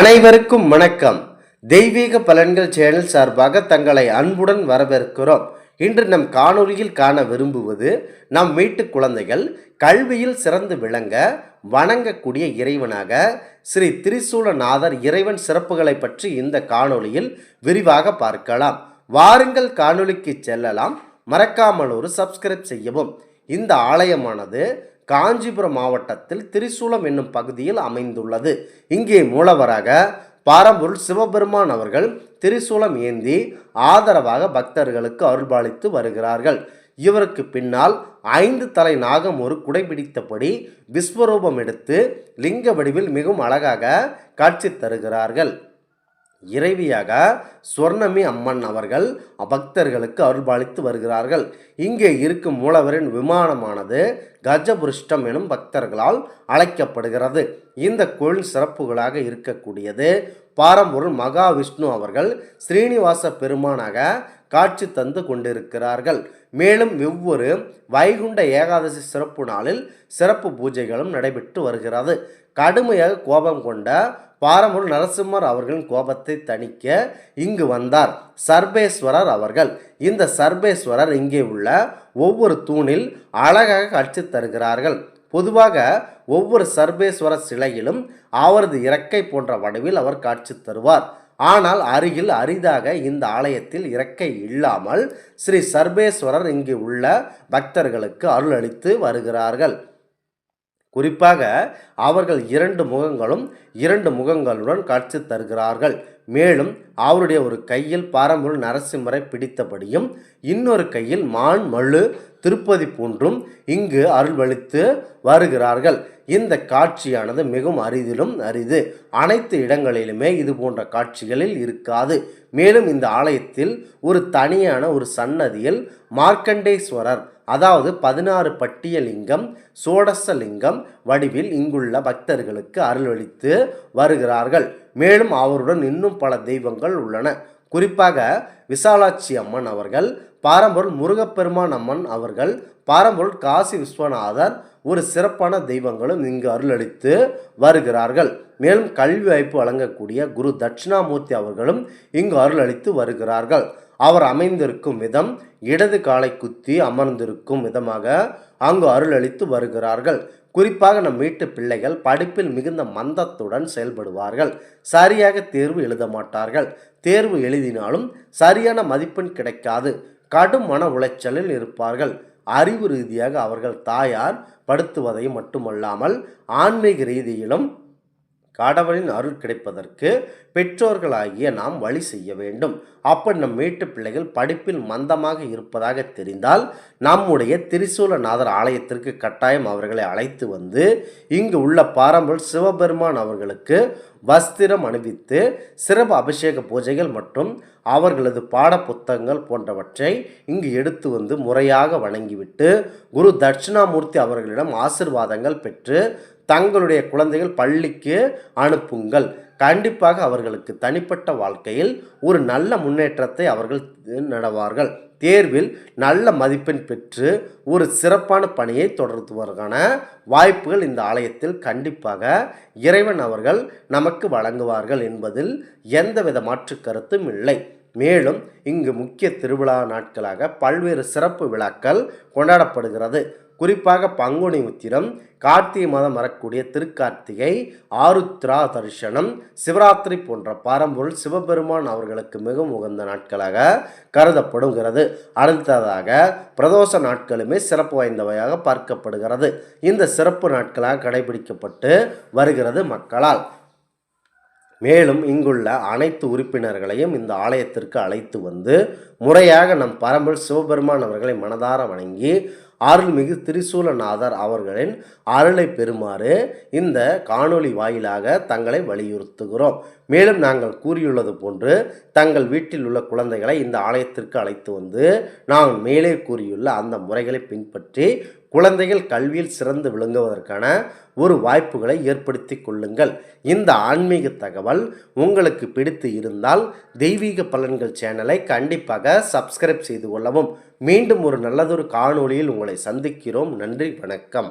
அனைவருக்கும் வணக்கம். தெய்வீக பலன்கள் சேனல் சார்பாக தங்களை அன்புடன் வரவேற்கிறோம். இன்று நம் காணொலியில் காண விரும்புவது நம் வீட்டு குழந்தைகள் கல்வியில் சிறந்து விளங்க வணங்கக்கூடிய இறைவனாக ஸ்ரீ திரிசூலநாதர் இறைவன் சிறப்புகளை பற்றி இந்த காணொளியில் விரிவாக பார்க்கலாம். வாருங்கள் காணொளிக்கு செல்லலாம். மறக்காமல் ஒரு சப்ஸ்கிரைப் செய்யவும். இந்த ஆலயமானது காஞ்சிபுரம் மாவட்டத்தில் திரிசூலம் என்னும் பகுதியில் அமைந்துள்ளது. இங்கே மூலவராக பாரம்பொருள் சிவபெருமான் அவர்கள் திரிசூலம் ஏந்தி ஆதரவாக பக்தர்களுக்கு அருள்பாலித்து வருகிறார்கள். இவருக்கு பின்னால் ஐந்து தலை நாகம் ஒரு குடைபிடித்தபடி விஸ்வரூபம் எடுத்து லிங்க வடிவில் மிகவும் அழகாக காட்சி தருகிறார்கள். இறைவியாக சொர்ணமி அம்மன் அவர்கள் பக்தர்களுக்கு அருள்பாலித்து வருகிறார்கள். இங்கே இருக்கும் மூலவரின் விமானமானது கஜபுருஷ்டம் எனும் பக்தர்களால் அழைக்கப்படுகிறது. இந்த கோயில் சிறப்புகளாக இருக்கக்கூடியது. பாரம்பொருள் மகாவிஷ்ணு அவர்கள் ஸ்ரீனிவாச பெருமானாக காட்சி தந்து கொண்டிருக்கிறார்கள். மேலும் ஒவ்வொரு வைகுண்ட ஏகாதசி சிறப்பு நாளில் சிறப்பு பூஜைகளும் நடைபெற்று வருகிறது. கடுமையாக கோபம் கொண்ட பாரம்பூர் நரசிம்மர் அவர்களின் கோபத்தை தணிக்க இங்கு வந்தார் சர்பேஸ்வரர் அவர்கள். இந்த சர்பேஸ்வரர் இங்கே உள்ள ஒவ்வொரு தூணில் அழகாக காட்சி தருகிறார்கள். பொதுவாக ஒவ்வொரு சர்பேஸ்வர சிலையிலும் அவரது இறக்கை போன்ற வடிவில் அவர் காட்சி தருவார். ஆனால் அருகில் அரிதாக இந்த ஆலயத்தில் இறக்கை இல்லாமல் ஸ்ரீ சர்பேஸ்வரர் இங்கு உள்ள பக்தர்களுக்கு அருள் அளித்து வருகிறார்கள். குறிப்பாக அவர்கள் இரண்டு முகங்களும் இரண்டு முகங்களுடன் காட்சி தருகிறார்கள். மேலும் அவருடைய ஒரு கையில் பாரம்பரிய நரசிம்மரை பிடித்தபடியும் இன்னொரு கையில் மான் மழு திருப்பதி போன்றும் இங்கு அருள்வழித்து வருகிறார்கள். இந்த காட்சியானது மிகவும் அரிதிலும் அரிது. அனைத்து இடங்களிலுமே இது போன்ற காட்சிகளில் இருக்காது. மேலும் இந்த ஆலயத்தில் ஒரு தனியான ஒரு சன்னதியில் மார்க்கண்டேஸ்வரர் அதாவது பதினாறு பட்டியலிங்கம் சோடசலிங்கம் வடிவில் இங்குள்ள பக்தர்களுக்கு அருளளித்து வருகிறார்கள். மேலும் அவருடன் இன்னும் பல தெய்வங்கள் உள்ளன. குறிப்பாக விசாலாட்சி அம்மன் அவர்கள் பாரம்பொருள் முருகப்பெருமான் அம்மன் அவர்கள் பாரம்பொருள் காசி விஸ்வநாதர் ஒரு சிறப்பான தெய்வங்களும் இங்கு அருளளித்து வருகிறார்கள். மேலும் கல்வி வாய்ப்பு வழங்கக்கூடிய குரு தட்சிணாமூர்த்தி அவர்களும் இங்கு அருளளித்து வருகிறார்கள். அவர் அமைந்திருக்கும் விதம் இடது காலை குத்தி அமர்ந்திருக்கும் விதமாக அங்கு அருளளித்து வருகிறார்கள். குறிப்பாக நம் வீட்டு பிள்ளைகள் படிப்பில் மிகுந்த மந்தத்துடன் செயல்படுவார்கள். சரியாக தேர்வு எழுத மாட்டார்கள். தேர்வு எழுதினாலும் சரியான மதிப்பெண் கிடைக்காது. கடும் மன உளைச்சலில் இருப்பார்கள். அறிவு ரீதியாக அவர்கள் தாயார் படுத்துவதை மட்டுமல்லாமல் ஆன்மீக ரீதியிலும் கடவுளின் அருள் கிடைப்பதற்கு பெற்றோர்களாகிய நாம் வழி செய்ய வேண்டும். அப்போ நம் வீட்டு பிள்ளைகள் படிப்பில் மந்தமாக இருப்பதாக தெரிந்தால் நம்முடைய திரிசூலநாதர் ஆலயத்திற்கு கட்டாயம் அவர்களை அழைத்து வந்து இங்கு உள்ள பாரம்பரிய சிவபெருமான் அவர்களுக்கு வஸ்திரம் அணிவித்து சிறப்பு அபிஷேக பூஜைகள் மற்றும் அவர்களது பாட புத்தகங்கள் போன்றவற்றை இங்கு எடுத்து வந்து முறையாக வணங்கிவிட்டு குரு தட்சிணாமூர்த்தி அவர்களிடம் ஆசிர்வாதங்கள் பெற்று தங்களுடைய குழந்தைகள் பள்ளிக்கு அனுப்புங்கள். கண்டிப்பாக அவர்களுக்கு தனிப்பட்ட வாழ்க்கையில் ஒரு நல்ல முன்னேற்றத்தை அவர்கள் நடவார்கள். தேர்வில் நல்ல மதிப்பெண் பெற்று ஒரு சிறப்பான பணியை தொடர்த்துவதற்கான வாய்ப்புகள் இந்த ஆலயத்தில் கண்டிப்பாக இறைவன் அவர்கள் நமக்கு வழங்குவார்கள் என்பதில் எந்தவித மாற்று கருத்தும் இல்லை. மேலும் இங்கு முக்கிய திருவிழா நாட்களாக பல்வேறு சிறப்பு விழாக்கள் கொண்டாடப்படுகிறது. குறிப்பாக பங்குனி உத்திரம் கார்த்திகை மாதம் வரக்கூடிய திருக்கார்த்திகை ஆருத்ரா தரிசனம் சிவராத்திரி போன்ற பாரம்பொருள் சிவபெருமான் அவர்களுக்கு மிகவும் உகந்த நாட்களாக கருதப்படுகிறது. அடுத்ததாக பிரதோஷ நாட்களுமே சிறப்பு வாய்ந்தவையாக பார்க்கப்படுகிறது. இந்த சிறப்பு நாட்களாக கடைபிடிக்கப்பட்டு வருகிறது மக்களால். மேலும் இங்குள்ள அனைத்து உறுப்பினர்களையும் இந்த ஆலயத்திற்கு அழைத்து வந்து முறையாக நம் பரம்பல் சிவபெருமான் அவர்களை மனதார வணங்கி அருள்மிகு திரிசூலநாதர் அவர்களின் அருளை பெறுமாறு இந்த காணொளி வாயிலாக தங்களை வலியுறுத்துகிறோம். மேலும் நாங்கள் கூறியுள்ளது போன்று தங்கள் வீட்டில் உள்ள குழந்தைகளை இந்த ஆலயத்திற்கு அழைத்து வந்து நாங்கள் மேலே கூறியுள்ள அந்த முறைகளை பின்பற்றி குழந்தைகள் கல்வியில் சிறந்து விளங்குவதற்கான ஒரு வாய்ப்புகளை ஏற்படுத்தி கொள்ளுங்கள். இந்த ஆன்மீக தகவல் உங்களுக்கு பிடித்து இருந்தால் தெய்வீக பலன்கள் சேனலை கண்டிப்பாக சப்ஸ்கிரைப் செய்து கொள்ளவும். மீண்டும் ஒரு நல்லதொரு காணொளியில் உங்களை சந்திக்கிறோம். நன்றி வணக்கம்.